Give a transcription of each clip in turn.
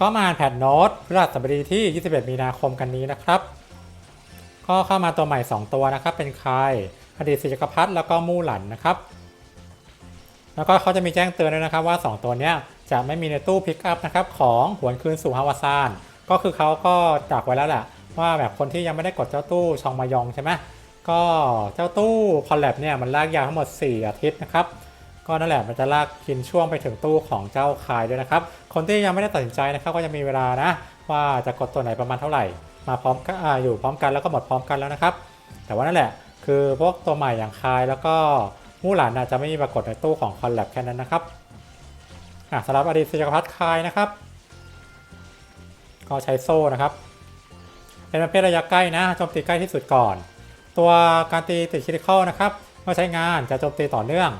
ก็มาอ่านแพทโน้ตพฤหัสบดีที่ 21 มีนาคมกันนี้นะครับ ก็เข้ามาตัวใหม่ 2 ตัวนะครับ เป็นใครอดีตศิจกรพรรดิแล้วก็มู่หลันนะครับ แล้วก็เขาจะมีแจ้งเตือนด้วยนะครับว่า 2 ตัวเนี้ยจะไม่มีในตู้พิกอัพนะครับของหวนคืนสู่ฮาวาซาน ก็คือเขาก็จักไว้แล้วแหละว่าแบบคนที่ยังไม่ได้กดเจ้าตู้ชองมายองใช่ไหมก็เจ้าตู้คอลแลบเนี่ยมันลากยาวทั้งหมด 4 อาทิตย์นะครับ ก็นั่นแหละมันจะลากกินช่วงไปถึงตู้ของเจ้าคายด้วยนะครับ คนที่ยังไม่ได้ตัดสินใจนะครับก็จะมีเวลานะ ว่าจะกดตัวไหนประมาณเท่าไหร่ มาพร้อมออยู่พร้อมกันแล้วก็หมดพร้อมกันแล้วนะครับ แต่ว่านั่นแหละ คือพวกตัวใหม่อย่างคายแล้วก็มู่หลานอาจจะไม่มีปรากฏในตู้ของคอนแลบแค่นั้นนะครับสำหรับอดีตศิจักรพรรดิคายนะครับ ก็ใช้โซ่นะครับ เป็นประเภทระยะใกล้นะโจมตีใกล้ที่สุดก่อน ตัวการตีติดคิริคอลนะครับเมื่อใช้งานจะโจมตีต่อเนื่อง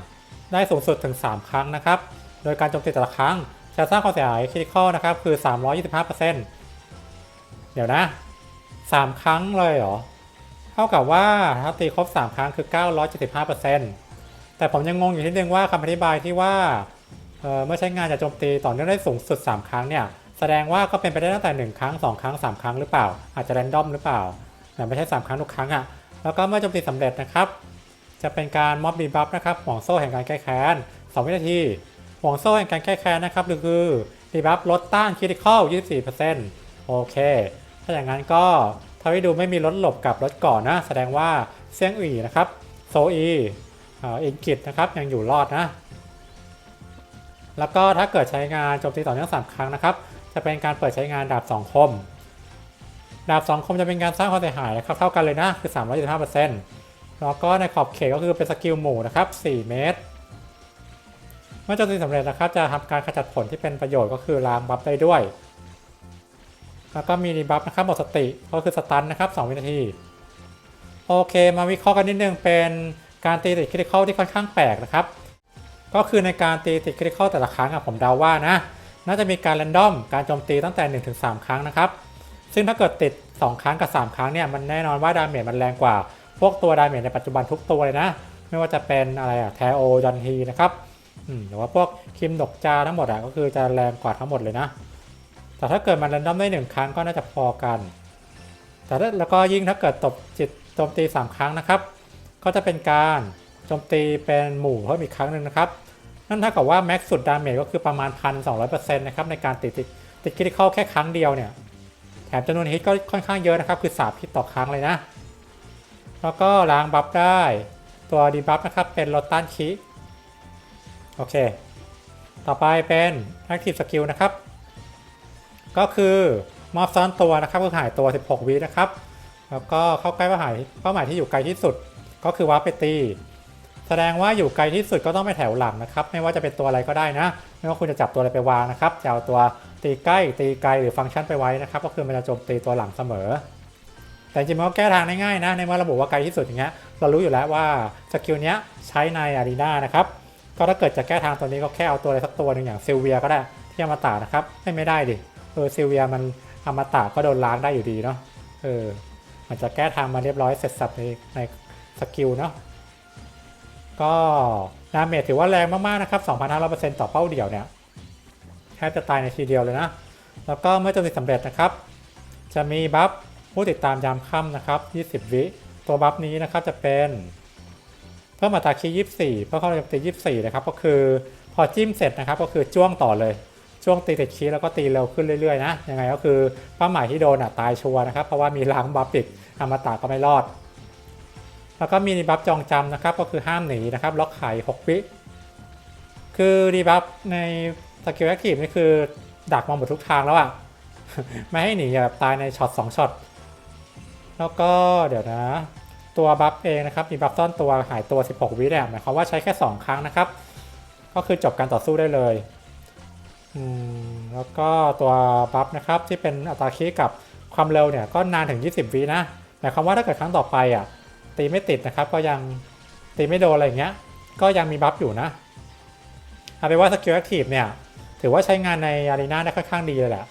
ได้สูงสุดถึง 3 ครั้งนะครับ โดยการโจมตีแต่ละครั้ง จะสร้างความเสียหายคริติคอลนะครับ คือ 325%เดี๋ยวนะ 3 ครั้งเลยเหรอ เท่ากับว่าถ้าตีครบ 3 ครั้งคือ 975%แต่ผมยังงงอยู่นิดนึงว่าคำอธิบายที่ว่าเเมื่อใช้งานจะโจมตีต่อเนื่องได้สูงสุด 3 ครั้งเนี่ย แสดงว่าก็เป็นไปได้ตั้งแต่ 1 ครั้ง 2 ครั้ง 3 ครั้งหรือเปล่า อาจจะแรนดอมหรือเปล่าแต่ไม่ใช่ 3 ครั้งทุกครั้งอะ่ะ แล้วก็เมื่อโจมตีสำเร็จนะครับ จะเป็นการม็อบบีบัฟนะครับห่วงโซ่แห่งการแก้แค้น2วินาที ห่วงโซ่แห่งการแก้แค้นนะครับหรือคือบีบัฟลดต้านคริติคอล24%โอเค ถ้าอย่างนั้นก็ถ้าให้ดูไม่มีลดหลบกับลดก่อนนะ แสดงว่าเซียงอีนะครับ โซอีอิงกิตนะครับยังอยู่รอดนะ แล้วก็ถ้าเกิดใช้งานโจมตีต่อเนื่อง3ครั้งนะครับ จะเป็นการเปิดใช้งานดาบ2คม ดาบ2คมจะเป็นการสร้างความเสียหายนะครับเท่ากันเลยนะคือ325%แล้วก็ในขอบเขตก็คือเป็นสกิลหมู่นะครับ 4 เมตร มื่อโจมตีสำเร็จนะครับจะทำการขจัดผลที่เป็นประโยชน์ก็คือล้างบัฟได้ด้วย แล้วก็มีรีบัฟนะครับหมดสติก็คือสตันนะครับ 2 วินาที โอเค มาวิเคราะห์กันนิดนึงเป็นการตีติดคริติคอลที่ค่อนข้างแปลกนะครับ ก็คือในการตีติดคริติคอลแต่ละครั้งอะผมเดาว่านะ น่าจะมีการแรนดอมการโจมตีตั้งแต่ 1-3 ครั้งนะครับ ซึ่งถ้าเกิดติด 2 ครั้งกับ 3 ครั้งเนี่ยมันแน่นอนว่าดาเมจมันแรงกว่า พวกตัวดาเมจในปัจจุบันทุกตัวเลยนะ ไม่ว่าจะเป็นอะไรอะแทโอจอนทีนะครับ หรือว่าพวกคิมดกจาทั้งหมดอะก็คือจะแรงกว่าทั้งหมดเลยนะ แต่ถ้าเกิดมันแรนดอมได้1ครั้งก็น่าจะพอกัน แต่ถ้าแล้วก็ยิ่งถ้าเกิดตบจิตโจมตี 3 ครั้งนะครับ ก็จะเป็นการโจมตีเป็นหมู่เพิ่มอีกครั้งหนึ่งนะครับ นั่นเท่ากับว่าแม็กซ์สุดดาเมจก็คือประมาณ1,200%นะครับในการติดติดติดคริติคอลแค่ครั้งเดียวเนี่ย แถมจำนวนฮิตก็ค่อนข้างเยอะนะครับ คือ3ฮิตต่อครั้งเลยนะ แล้วก็ล้างบัฟได้ ตัวดีบัฟนะครับเป็นลดต้านคิ โอเค ต่อไปเป็น Active Skill นะครับ ก็คือมอบซ้อนตัวนะครับคือหายตัว 16 วินะครับ แล้วก็เข้าใกล้เป้าหมายเป้าหมายที่อยู่ไกลที่สุด ก็คือวาร์ปไปตี แสดงว่าอยู่ไกลที่สุดก็ต้องไปแถวหลังนะครับ ไม่ว่าจะเป็นตัวอะไรก็ได้นะ ไม่ว่าคุณจะจับตัวอะไรไปวางนะครับจะเอาตัวตีใกล้ ตีไกลหรือฟังก์ชันไปไว้นะครับ ก็คือมันจะโจมตีตัวหลังเสมอ แต่จริงๆมันก็แก้ทางได้ง่ายนะ ในเมื่อระบุว่าไกลที่สุดอย่างเงี้ย เรารู้อยู่แล้วว่าสกิลเนี้ยใช้ในอารีนานะครับ ก็ถ้าเกิดจะแก้ทางตัวนี้ก็แค่เอาตัวอะไรสักตัวหนึ่งอย่างเซลเวียก็ได้ที่อมตะนะครับไม่ไม่ได้ดิเออเซลเวียมันอมตะก็โดนล้างได้อยู่ดีเนาะเออมันจะแก้ทางมาเรียบร้อยเสร็จสับในในสกิลเนาะก็ดาเมจถือว่าแรงมากๆนะครับ2,500%ต่อเป้าเดี่ยวเนี่ยแทบจะตายในทีเดียวเลยนะ แล้วก็เมื่อโจมตีสำเร็จนะครับ จะมีบัฟผู้ติดตามยามค่ำนะครับ 20 วิ ตัวบัฟนี้นะครับจะเป็น พิ่มอัตราคี24เพื่อเข้าโจมตี24นะครับก็คือพอจิ้มเสร็จนะครับก็คือจ้วงต่อเลยช่วงตีติดคีแล้วก็ตีเร็วขึ้นเรื่อยๆนะยังไงก็คือเป้าหมายที่โดนอะตายชัวร์นะครับเพราะว่ามีล้างบัฟอีกอมตะก็ไม่รอด แล้วก็มีดีบัฟจองจำนะครับก็คือห้ามหนีนะครับล็อกไข่6วิคือดีบัฟในสกิลแอคทีฟนี่คือดักมาหมดทุกทางแล้วอะไม่ให้หนีแบบตายในช็อต2ช็อตแล้วก็เดี๋ยวนะ ตัวบัฟเองนะครับมีบัฟซ่อนตัวหายตัว 16 วิเนี่ยหมายความว่าใช้แค่ 2 ครั้งนะครับ ก็คือจบการต่อสู้ได้เลยแล้วก็ตัวบัฟนะครับที่เป็นอัตราคีกับความเร็วเนี่ยก็นานถึง 20 วินะหมายความว่าถ้าเกิดครั้งต่อไปอะตีไม่ติดนะครับ ก็ยังตีไม่โดนอะไรอย่างเงี้ย ก็ยังมีบัฟอยู่นะเอาเป็นว่าสกิลแอคทีฟเนี่ยถือว่าใช้งานในอารีนาได้ค่อนข้างดีเลยแหละ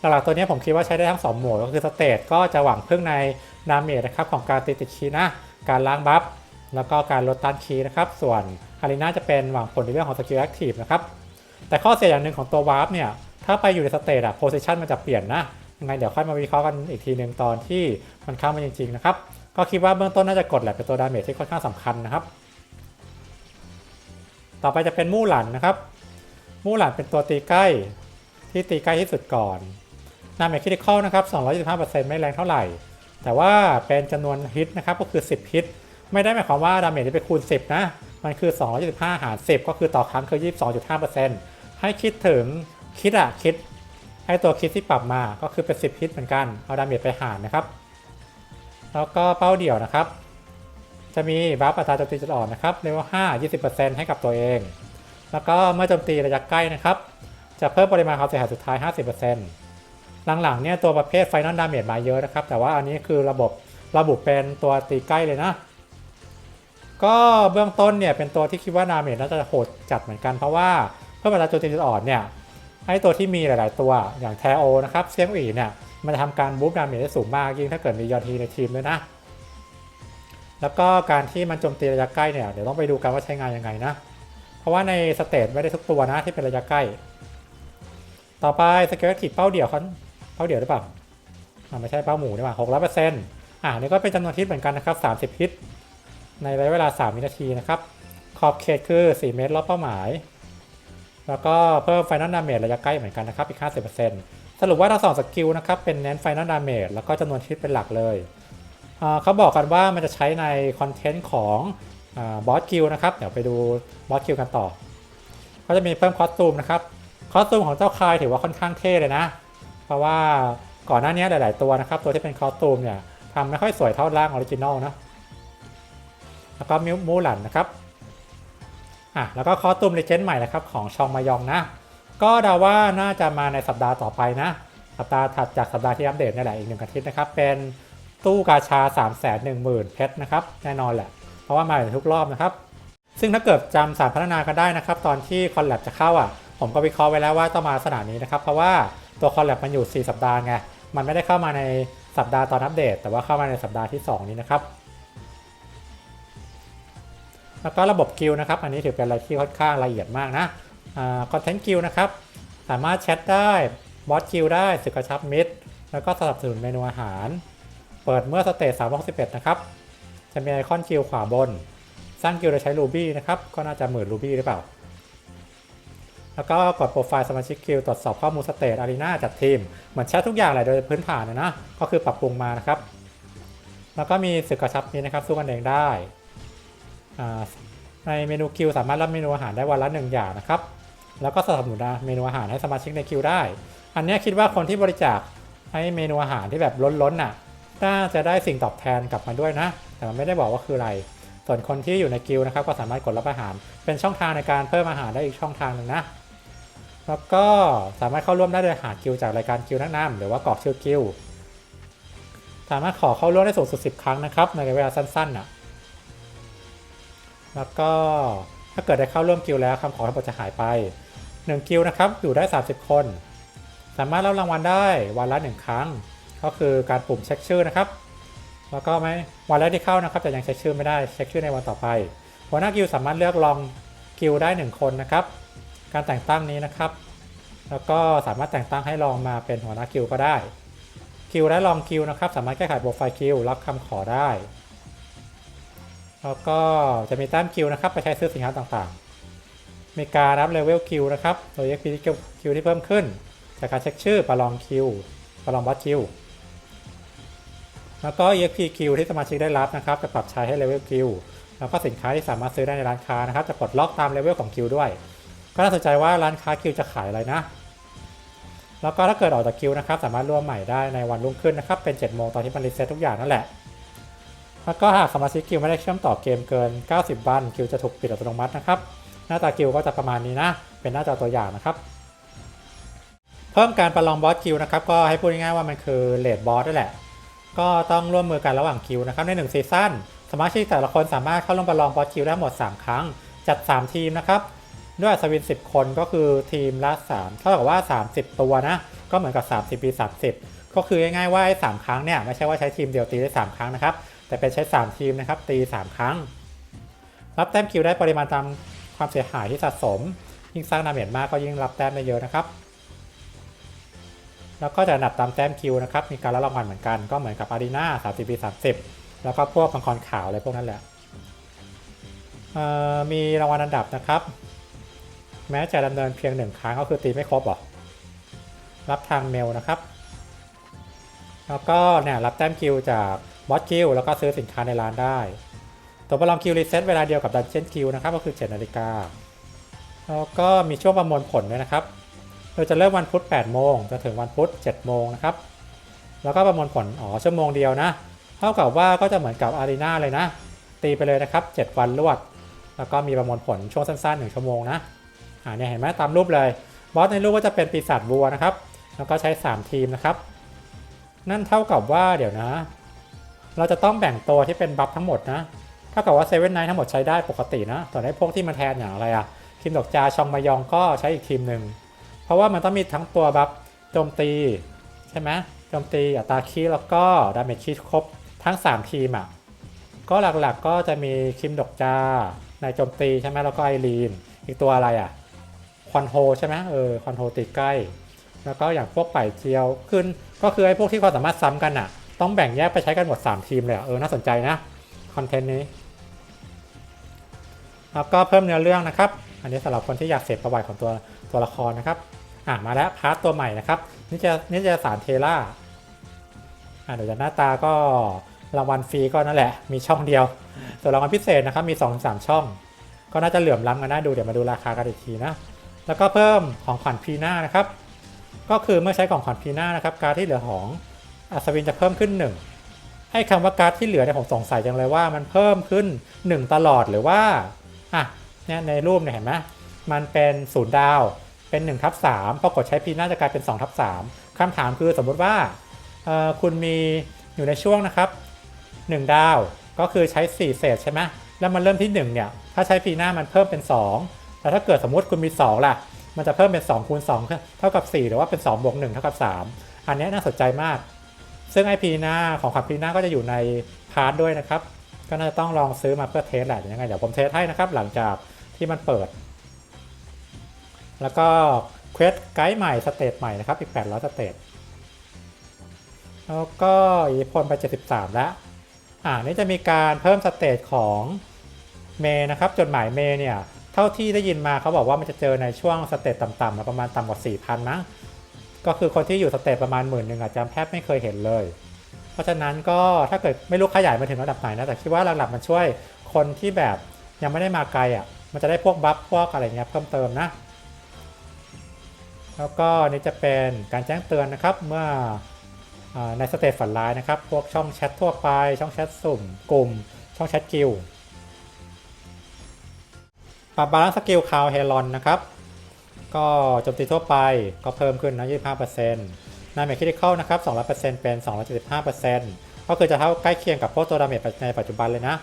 หลักๆตัวนี้ผมคิดว่าใช้ได้ทั้ง 2 โหมดก็คือสเตทก็จะหวังพึ่งในดามเมจนะครับของการตีติดคีนะ การล้างบัฟ แล้วก็การลดต้านคีนะครับ ส่วนอารีนาจะเป็นหวังผลในเรื่องของสกิลแอคทีฟนะครับ แต่ข้อเสียอย่างหนึ่งของตัววาร์ปเนี่ย ถ้าไปอยู่ในสเตจอะโพซิชันมันจะเปลี่ยนนะ ยังไงเดี๋ยวค่อยมาวิเคราะห์กันอีกทีหนึ่งตอนที่มันเข้ามาจริงๆนะครับ ก็คิดว่าเบื้องต้นน่าจะกดแหละเป็นตัวดาเมจที่ค่อนข้างสำคัญนะครับ ต่อไปจะเป็นมู่หลันนะครับ มู่หลันเป็นตัวตีใกล้ที่ตีใกล้ที่สุดก่อน ดาเมจคริติคอลนะครับ225%ไม่แรงเท่าไหร่ แต่ว่าเป็นจำนวนฮิตนะครับก็คือ 10 ฮิต ไม่ได้หมายความว่าดาเมจที่ไปคูณ 10 นะ มันคือ 225 หาร 10 ก็คือต่อครั้งคือ 22.5%ให้คิดถึงคิดอะคิดให้ตัวคิดที่ปรับมาก็คือเป็น 10 ฮิตเหมือนกัน เอาดาเมจไปหารนะครับ แล้วก็เป้าเดี่ยวนะครับ จะมีบัฟอัตราโจมตีจุดอ่อนนะครับเลเวล5 20%ให้กับตัวเอง แล้วก็เมื่อโจมตีระยะใกล้นะครับ จะเพิ่มปริมาณความเสียหายสุดท้าย 50% หลังๆเนี่ยตัวประเภทไฟนอลดาเมจมาเยอะนะครับ แต่ว่าอันนี้คือระบบระบุเป็นตัวตีใกล้เลยนะ ก็เบื้องต้นเนี่ยเป็นตัวที่คิดว่าดาเมจน่าจะโหดจัดเหมือนกันเพราะว่าเพิ่อัตราโจมตีจุดอ่อนเนี่ยให้ตัวที่มีหลาย ๆ ตัวอย่างแทโอนะครับเซียงอีเนี่ยมันจะทำการบูฟดาเมจได้สูงมากยิ่งถ้าเกิดมียอนทีในทีมด้วยนะ แล้วก็การที่มันโจมตีระยะใกล้เนี่ยเดี๋ยวต้องไปดูกันว่าใช้งานยังไงนะ เพราะว่าในสเตจไม่ได้ทุกตัวนะที่เป็นระยะใกล้ ต่อไปสเกลติเป้าเดี่ยว เป้าเดียวหรือเปล่าอ่าไม่ใช่เป้าหมูนี่หว่าหกร้อยเปอร์เซ็นต์อ่านี่ก็เป็นจำนวนฮิตเหมือนกันนะครับสามสิบฮิตในระยะเวลาสามวินาทีนะครับ ขอบเขตคือ4เมตรรอบเป้าหมาย แล้วก็เพิ่มไฟนอลดาเมจระยะใกล้เหมือนกันนะครับอีก50%สรุปว่าทั้งสองสกิลนะครับเป็นเน้นไฟนอลดาเมจแล้วก็จำนวนฮิตเป็นหลักเลยอ่าเขาบอกกันว่ามันจะใช้ในคอนเทนต์ของบอสกิลนะครับ เดี๋ยวไปดูบอสกิลกันต่อ ก็จะมีเพิ่มคอสตูมนะครับ คอสตูมของเจ้าคายถือว่าค่อนข้างเท่เลยนะ เพราะว่าก่อนหน้านี้หลาย ๆ ตัวนะครับ ตัวที่เป็นคอสตูมเนี่ยทำไม่ค่อยสวยเท่าร่างออริจินอลนะแล้วก็มิวมูหลันนะครับอะแล้วก็คอสตูมเลเจนด์ใหม่นะครับของชองมายองนะ ก็เดาว่าน่าจะมาในสัปดาห์ต่อไปนะ สัปดาห์ถัดจากสัปดาห์ที่อัปเดตนี่แหละอีกหนึ่งอาทิตย์นะครับ เป็นตู้กาชา 3 1 0 0 0 0 เพชรนะครับแน่นอนแหละ เพราะว่ามาทุกรอบนะครับ ซึ่งถ้าเกิดจำสารพัฒนากันได้นะครับ ตอนที่คอนแลบจะเข้าอะผมก็วิเคราะห์ไว้แล้วว่าต้องมาสนามนี้นะครับ เพราะว่า ตัวคอนแลบมันอยู่ 4 สัปดาห์ไง มันไม่ได้เข้ามาในสัปดาห์ตอนอัปเดต แต่ว่าเข้ามาในสัปดาห์ที่ 2 นี้นะครับ แล้วก็ระบบกิลด์นะครับ อันนี้ถือเป็นอะไรที่ค่อนข้างละเอียดมากนะคอนเทนต์กิลด์นะครับ สามารถแชทได้ บอสกิลด์ได้สึกกระชับมิตร แล้วก็สนับสนุนเมนูอาหาร เปิดเมื่อสเตจ361 นะครับ จะมีไอคอนกิลด์ขวาบน สร้างกิลด์โดยใช้ Ruby นะครับ ก็น่าจะหมื่น Ruby หรือเปล่า แล้วก็กดโปรไฟล์สมาชิกกิลด์ตรวจสอบข้อมูลสเตจอารีนาจัดทีม เหมือนแชททุกอย่างแหละโดยพื้นฐานนะนะ ก็คือปรับปรุงมานะครับ แล้วก็มีสึกกระชับมิตรนะครับสู้กันเองได้ ในเมนูคิวสามารถรับเมนูอาหารได้วันละหนึ่งอย่างนะครับ แล้วก็สนับสนุนเมนูอาหารให้สมาชิกในคิวได้ อันนี้คิดว่าคนที่บริจาคให้เมนูอาหารที่แบบล้นๆน่ะ น่าจะได้สิ่งตอบแทนกลับมาด้วยนะ แต่มันไม่ได้บอกว่าคืออะไร ส่วนคนที่อยู่ในกิวนะครับก็สามารถกดรับอาหาร เป็นช่องทางในการเพิ่มอาหารได้อีกช่องทางหนึ่งนะ แล้วก็สามารถเข้าร่วมได้โดยหากิวจากรายการกิวแนะนำหรือว่ากรอกชื่อกิว สามารถขอเข้าร่วมได้สูงสุด 10 ครั้งนะครับ ในเวลาสั้นๆน่ะ แล้วก็ถ้าเกิดได้เข้าร่วมกิลด์แล้วคำขอทั้งหมดจะหายไป1กิลด์นะครับอยู่ได้ 30 คน สามารถรับรางวัลได้วันละ1ครั้ง ก็คือการปุ่มเช็คชื่อนะครับแล้วก็ไม่วันแรกที่เข้านะครับแต่ยังเช็คชื่อไม่ได้เช็คชื่อในวันต่อไปหัวหน้ากิลด์สามารถเลือกลองกิลด์ได้ 1 คนนะครับ การแต่งตั้งนี้นะครับ แล้วก็สามารถแต่งตั้งให้ลองมาเป็นหัวหน้ากิลก็ได้กิลและลองกิลนะครับ สามารถแก้ไขโปรไฟล์กิลรับคำขอได้ แล้วก็จะมีแต้มคิวนะครับไปใช้ซื้อสินค้าต่างๆ มีการรับเลเวลคิวนะครับโดย XP คิวที่เพิ่มขึ้น จากการเช็คชื่อประลองคิวประลองบอสคิวแล้วก็ EXP คิวที่สมาชิกได้รับนะครับ จะปรับใช้ให้เลเวลคิวแล้วก็สินค้าที่สามารถซื้อได้ในร้านค้านะครับ จะปลดล็อกตามเลเวลของคิวด้วย ก็น่าสนใจว่าร้านค้าคิวจะขายอะไรนะ แล้วก็ถ้าเกิดออกจากคิวนะครับ สามารถร่วมใหม่ได้ในวันรุ่งขึ้นนะครับเป็น7โมงตอนที่มันรีเซ็ตทุกอย่างนั่นแหละ แล้วก็หากสมาชิกกิลไม่ได้เชื่อมต่อเกมเกิน 90 วันกิลจะถูกปิดอัตโนมัตินะครับหน้าตากิลก็จะประมาณนี้นะ เป็นหน้าจอตัวอย่างนะครับ เพิ่มการประลองบอสกิลนะครับก็ให้พูดง่ายๆว่ามันคือเลดบอสด้วยแหละ ก็ต้องร่วมมือกันระหว่างกิลนะครับใน1ซีซั่นสมาชิกแต่ละคนสามารถเข้าร่วมประลองบอสกิลได้หมด 3 ครั้ง จัด 3 ทีมนะครับ ด้วยอัศวิน 10 คนก็คือทีมละ3เท่ากับว่า 30 ตัวนะ ก็เหมือนกับ 30ปี30 ก็คือง่ายๆว่าไอ้3ครั้งเนี่ยไม่ใช่ว่าใช้ทีมเดียวตีได้ 3 ครั้งนะครับ แต่เป็นใช้ 3 ทีมนะครับตี 3 ครั้ง รับแต้มคิวได้ปริมาณตามความเสียหายที่สะสม ยิ่งสร้างดาเมจมากก็ยิ่งรับแต้มได้เยอะนะครับ แล้วก็จะนับตามแต้มคิวนะครับ มีการรับรางวัลเหมือนกัน ก็เหมือนกับอารีนา30ปี30 แล้วก็พวกมังกรขาวอะไรพวกนั้นแหละมีรางวัลอันดับนะครับ แม้จะดำเนินเพียงหนึ่งครั้งก็คือตีไม่ครบหรอ รับทางเมลนะครับ แล้วก็เนี่ยรับแต้มคิวจากบอสคิวแล้วก็ซื้อสินค้าในร้านได้ ตัวประลองคิวรีเซ็ตเวลาเดียวกับดันเจียนคิวนะครับก็คือ7นาฬิกา แล้วก็มีช่วงประมวลผลด้วยนะครับโดยจะเริ่มวันพุธ8โมงจนถึงวันพุธ7โมงนะครับ แล้วก็ประมวลผลอ๋อชั่วโมงเดียวนะ เท่ากับว่าก็จะเหมือนกับอารีนาเลยนะ ตีไปเลยนะครับ 7 วันรวด แล้วก็มีประมวลผลช่วงสั้นๆ1ชั่วโมงนะ อ่าเนี่ยเห็นไหมตามรูปเลย บอสในรูปก็จะเป็นปีศาจวัวนะครับ แล้วก็ใช้ 3 ทีมนะครับ นั่นเท่ากับว่าเดี๋ยวนะ เราจะต้องแบ่งตัวที่เป็นบัฟทั้งหมดนะเท่ากับว่าเซเว่นไนท์ทั้งหมดใช้ได้ปกตินะส่วนพวกที่มาแทนอย่างอะไรอะทีมดอกจาชองมายองก็ใช้อีกทีมหนึ่งเพราะว่ามันต้องมีทั้งตัวบัฟโจมตีใช่ไหมโจมตีอัตราคีแล้วก็ดาเมจคีครบทั้ง 3 ทีมอะก็หลักๆก็จะมีคิมดอกจาในโจมตีใช่ไหมแล้วก็ไอรีน อีกตัวอะไรอะ อนโฮใช่ไหมเออคอนโฮตีใกล้ แล้วก็อย่างพวกไป่เจียวขึ้น ก็คือไอ้พวกที่ความสามารถซ้ำกันอะ ต้องแบ่งแยกไปใช้กันหมด 3 ทีมเลยอะเออน่าสนใจนะคอนเทนต์นี้แล้วก็เพิ่มเนื้อเรื่องนะครับ อันนี้สำหรับคนที่อยากเสพประวัติของตัวตัวละครนะครับอะมาแล้วพาร์ทตัวใหม่นะครับนี่จะนี่จะสารเทล่าอะเดี๋ยวจะหน้าตาก็รางวัลฟรีก็นั่นแหละ มีช่องเดียว ส่วนรางวัลพิเศษนะครับมี2อสามช่อง ก็น่าจะเหลื่อมล้ำกันน่าดูเดี๋ยวมาดูราคากันอีกทีนะ แล้วก็เพิ่มของขวัญพีหน้านะครับ ก็คือเมื่อใช้ของขวัญพีหน้านะครับ การที่เหลือของอัศวินจะเพิ่มขึ้น 1 ให้คำว่าการ์ดที่เหลือเนี่ยผมสงสัยจังเลยว่ามันเพิ่มขึ้น 1 ตลอดหรือว่าอะเนี่ยในรูปเนี่ยเห็นไหมมันเป็นศูนย์ดาว เป็น1ทับ3พอกดใช้พีหน้าจะกลายเป็น2ทับ3คำถามคือสมมติว่าคุณมีอยู่ในช่วงนะครับ 1 ดาวก็คือใช้ 4 เศษใช่ไหมแล้วมันเริ่มที่ 1 เนี่ย ถ้าใช้พีหน้ามันเพิ่มเป็น 2 แต่ถ้าเกิดสมมุติคุณมี 2 ล่ะ มันจะเพิ่มเป็น2คูณ2เท่ากับ 4 หรือว่าเป็น2บวก1เท่ากับ 3 อันนี้น่าสนใจมาก ซึ่งไอพีหน้าของขับพีหน้าก็จะอยู่ในพาร์ทด้วยนะครับ ก็น่าจะต้องลองซื้อมาเพื่อเทสแหละยังไงเดี๋ยวผมเทสให้นะครับ หลังจากที่มันเปิด แล้วก็เควสไกด์ใหม่สเตจใหม่นะครับ อีก800สเตจแล้วก็อีพลไป 73 แล้ว อ่านี่จะมีการเพิ่มสเตจของเมนะครับ จดหมายเมเนี่ย เท่าที่ได้ยินมาเขาบอกว่ามันจะเจอในช่วงสเตจต่ำๆประมาณต่ำกว่า 4,000มั้งก็คือคนที่อยู่สเตจประมาณหมื่นหนึ่งอาจจะแทบไม่เคยเห็นเลย เพราะฉะนั้นก็ถ้าเกิดไม่รู้ขยายมาถึงระดับไหนนะแต่คิดว่าหลักๆมันช่วยคนที่แบบยังไม่ได้มาไกลอะมันจะได้พวกบัฟพวกอะไรเงี้ยเพิ่มเติมนะแล้วก็นี่จะเป็นการแจ้งเตือนนะครับเมื่อในสเตจฝันร้ายนะครับ พวกช่องแชททั่วไป ช่องแชทสุ่ม กลุ่ม ช่องแชทกิลด ปรับบาลานซ์สกิลคาวเฮลอนนะครับ ก็โจมตีทั่วไปก็เพิ่มขึ้นนะ25%นาเมจคริติคอลนะครับ200%เป็น 275%ก็คือจะเท่าใกล้เคียงกับพวกตัวดาเมจในปัจจุบันเลยนะ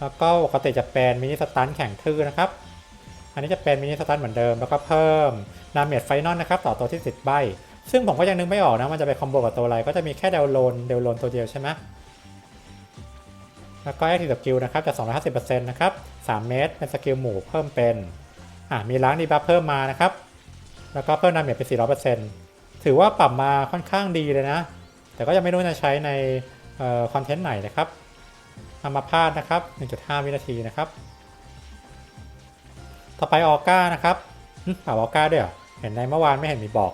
แล้วก็ปกติจะเป็นมินิสตันแข่งทื่อนะครับ อันนี้จะเป็นมินิสตันเหมือนเดิม แล้วก็เพิ่มดาเมจไฟนอลนะครับต่อตัวที่ติดใบ ซึ่งผมก็ยังนึกไม่ออกนะมันจะไปคอมโบกับตัวอะไร ก็จะมีแค่เดลโลนเดลโลนตัวเดียวใช่ไหม แล้วก็แอคทีฟสกิลนะครับจะ250%นะครับ3เมตรเป็นสกิลหมู่เพิ่มเป็นอะมีล้างดีบัฟเพิ่มมานะครับ แล้วก็เพิ่มดาเมจเป็น400%ถือว่าปรับมาค่อนข้างดีเลยนะ แต่ก็ยังไม่รู้จะใช้ในคอนเทนต์ไหนนะครับอามาพาดนะครับ 1.5 วินาทีนะครับ ต่อไปออก้านะครับหึปรับออก้าด้วยเหรอเห็นในเมื่อวานไม่เห็นมีบอก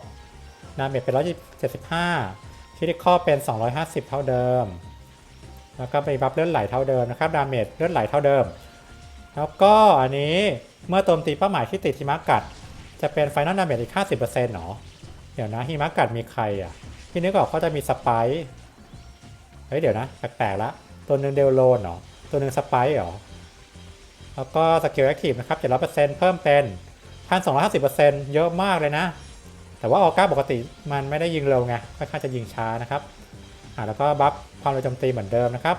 ดาเมจเป็น 175คิดข้อเป็น 250 เท่าเดิม แล้วก็ไปบัฟเลือดไหลเท่าเดิมนะครับดาเมจเลือดไหลเท่าเดิม แล้วก็อันนี้เมื่อโจมตีเป้าหมายที่ติดหิมะกัด จะเป็นไฟนอลดาเมจอีก 50%เหรอเดี๋ยวนะหิมะกัดมีใครอะพี่นึกออกเขาจะมีสไปร์เฮ้ยเดี๋ยวนะแปลกๆละตัวหนึ่งเดลโลนเหรอตัวหนึ่งสไปร์เหรอแล้วก็สกิลแอคทีฟนะครับ700%เพิ่มเป็น1,250%เยอะมากเลยนะ แต่ว่าออก้าปกติมันไม่ได้ยิงเร็วไงค่อนข้างจะยิงช้านะครับ อ่าแล้วก็บัฟความเร็วโจมตีเหมือนเดิมนะครับ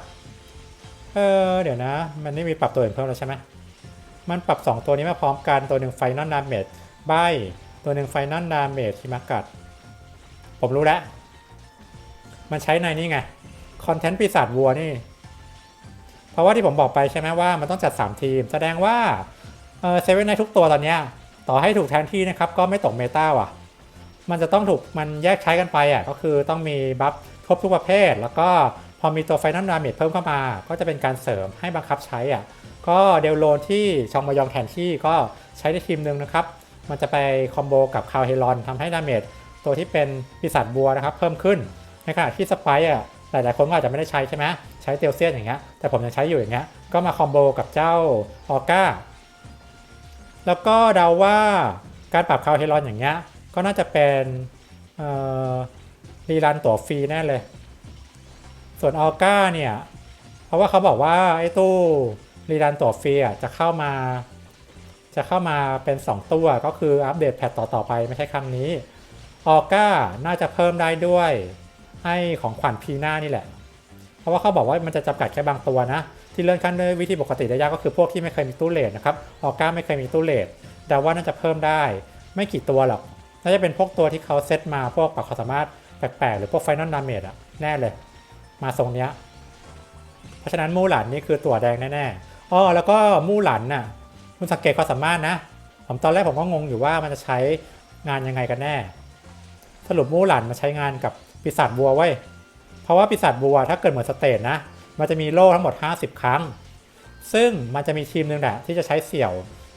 เออเดี๋ยวนะ มันไม่มีปรับตัวอื่นเพิ่มแล้วใช่ไหมมันปรับ 2 ตัวนี้มาพร้อมกันตัวหนึ่งไฟนอลดาเมจใบตัวหนึ่งไฟนอลดาเมจที่มากัด ผมรู้แล้ว มันใช้ในนี่ไงคอนเทนต์ปีศาจวัวนี่ เพราะว่าที่ผมบอกไปใช่ไหมว่ามันต้องจัด 3 ทีม แสดงว่าเออเซเว่นในทุกตัวตอนเนี้ยต่อให้ถูกแทนที่นะครับ ก็ไม่ตกเมตาว่ะ มันจะต้องถูกมันแยกใช้กันไปอะก็คือต้องมีบัฟ ครบทุกประเภท แล้วก็พอมีตัวไฟน a ลดาเมจเพิ่มเข้ามา ก็จะเป็นการเสริมให้บังคับใช้อะก็เดลโลนที่ชองมายองแทนที่ก็ใช้ในทีมหนึ่งนะครับ มันจะไปคอมโบกับคาวเฮลอนทำให้ดาเมจตัวที่เป็นปีศาจบัวนะครับเพิ่มขึ้น ในขณะที่สไปร์อะหลายๆคนก็อาจจะไม่ได้ใช้ใช่ไหมใช้เตลเซียนอย่างเงี้ยแต่ผมยังใช้อยู่อย่างเงี้ยก็มาคอมโบกับเจ้าออก้าแล้วก็เดาว่าการปรับคาวเฮลอนอย่างเงี้ยก็น่าจะเป็น รีรันตั๋วฟรีแน่เลย ส่วนออก้าเนี่ย เพราะว่าเขาบอกว่าไอ้ตู้รีรันตั๋วฟรีอะจะเข้ามา จะเข้ามาเป็น 2 ตัวก็คืออัปเดตแพทต่อๆไปไม่ใช่ครั้งนี้ออก้าน่าจะเพิ่มได้ด้วยให้ของขวัญพีหน้านี่แหละ เพราะว่าเขาบอกว่ามันจะจำกัดแค่บางตัวนะ ที่เลื่อนขั้นด้วยวิธีปกติได้ยากก็คือพวกที่ไม่เคยมีตู้เลทนะครับออก้าไม่เคยมีตู้เลทแต่ว่าน่าจะเพิ่มได้ ไม่กี่ตัวหรอก น่าจะเป็นพวกตัวที่เขาเซตมาพวกปรับความสามารถ ปลกๆ หรือพวกไฟนอลดาเมจอะแน่เลย มาทรงเนี้ย เพราะฉะนั้นมู่หลันนี่คือตัวแดงแน่ๆอ๋อแล้วก็มู่หลันน่ะคุณสังเกตความสามารถนะ ผมตอนแรกผมก็งงอยู่ว่ามันจะใช้งานยังไงกันแน่ สรุปมู่หลันมาใช้งานกับปีศาจบัวไว้ เพราะว่าปีศาจบัวถ้าเกิดเหมือนสเตทนะ มันจะมีโล่ทั้งหมด 50 ครั้ง ซึ่งมันจะมีทีมหนึ่งแหละที่จะใช้เสี่ยว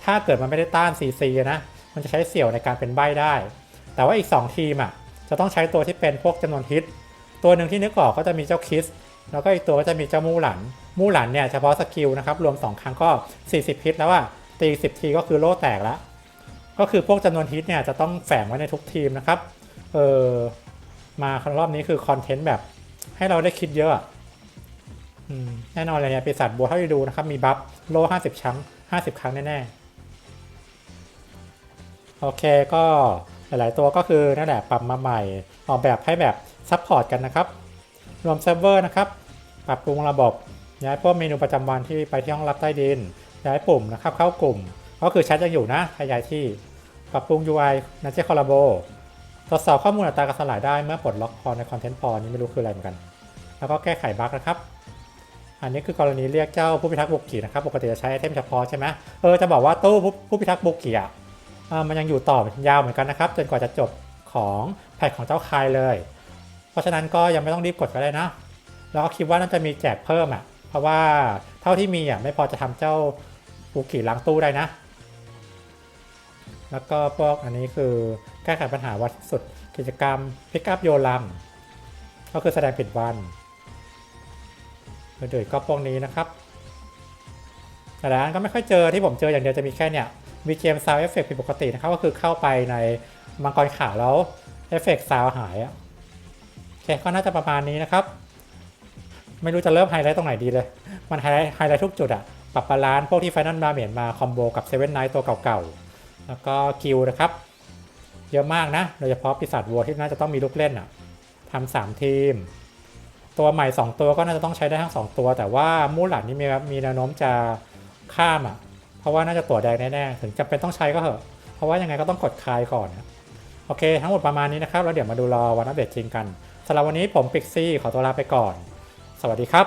ถ้าเกิดมันไม่ได้ต้าน CC นะ มันจะใช้เสี่ยวในการเป็นใบได้ แต่ว่าอีก 2 ทีมอะ จะต้องใช้ตัวที่เป็นพวกจำนวนฮิต ตัวหนึ่งที่นึกออกก็จะมีเจ้าคิส แล้วก็อีกตัวก็จะมีเจ้ามูหลัน มูหลันเนี่ยเฉพาะสกิลนะครับรวม 2 ครั้งก็ 40 ฮิตแล้วว่าตี10 ทีก็คือโล่แตกแล้ว ก็คือพวกจำนวนฮิตเนี่ยจะต้องแฝงไว้ในทุกทีมนะครับ เออมาครั้งรอบนี้คือคอนเทนต์แบบให้เราได้คิดเยอะแน่นอนเลยเนี่ยปีศาจบัวเท่าที่ดูนะครับ มีบัฟโล่50 ครั้ง 50 ครั้งแน่ๆ โอเคก็ หลายๆตัวก็คือนั่นแหละปรับมาใหม่ ออกแบบให้แบบซัพพอร์ตกันนะครับ รวมเซิร์ฟเวอร์นะครับ ปรับปรุงระบบ ย้ายพวกเมนูประจำวันที่ไปที่ห้องรับใต้ดิน ย้ายปุ่มนะครับ เข้ากลุ่ม ก็คือแชทยังอยู่นะถ้ายายที่ ปรับปรุง UI นันเจคอลลาโบตรวจสอบข้อมูลอัตราการสลายได้เมื่อปลดล็อกพอในคอนเทนต์พอนี้ไม่รู้คืออะไรเหมือนกัน แล้วก็แก้ไขบั๊กนะครับ อันนี้คือกรณีเรียกเจ้าผู้พิทักษ์บุกกีนะครับ ปกติจะใช้ไอเทมเฉพาะใช่ไหมเออจะบอกว่าตู้ผู้พิทักษ์บุกกีอะเอ่อ มันยังอยู่ต่อยาวเหมือนกันนะครับจนกว่าจะจบของแพทของเจ้าคายเลย เพราะฉะนั้นก็ยังไม่ต้องรีบกดก็ได้นะแล้วก็คิดว่าน่าจะมีแจกเพิ่มอะ เพราะว่าเท่าที่มีอะไม่พอจะทำเจ้าบุกกีล้างตู้ได้นะ แล้วก็พวกอันนี้คือแก้ไขปัญหาวัดสุดกิจกรรมพิกอัพโยลัมก็คือแสดงผิดวันอื่นๆก็พวกนี้นะครับแต่ละอันก็ไม่ค่อยเจอที่ผมเจออย่างเดียวจะมีแค่เนี่ย VGM Sound Effect ผิดปกตินะครับก็คือเข้าไปในมังกรขาวแล้วเอฟเฟกต์ซาวหายอะโอเคก็น่าจะประมาณนี้นะครับ ไม่รู้จะเริ่มไฮไลท์ตรงไหนดีเลย มันไฮไลท์ไฮไลท์ทุกจุดอะปรับบาลานซ์พวกที่ไฟน a ลดาเมจมาคอมโบกับเซเว่นไนท์ตัวเก่าๆ แล้วก็กิลนะครับ เยอะมากนะ โดยเฉพาะปีศาจวัวที่น่าจะต้องมีลูกเล่นอะทำสามทีม ตัวใหม่ 2 ตัวก็น่าจะต้องใช้ได้ทั้ง 2 ตัว แต่ว่ามูหลันนี่มีมีแนวโน้มจะข้ามอะ ราะว่าน่าจะตัวแดงแน่ๆ ถึงจำเป็นต้องใช้ก็เถอะ เพราะว่ายังไงก็ต้องกดคลายก่อนนะโอเค ทั้งหมดประมาณนี้นะครับ แล้วเดี๋ยวมาดูรอวันอัปเดตจริงกันสำหรับวันนี้ผมปิกซี่ขอตัวลาไปก่อน สวัสดีครับ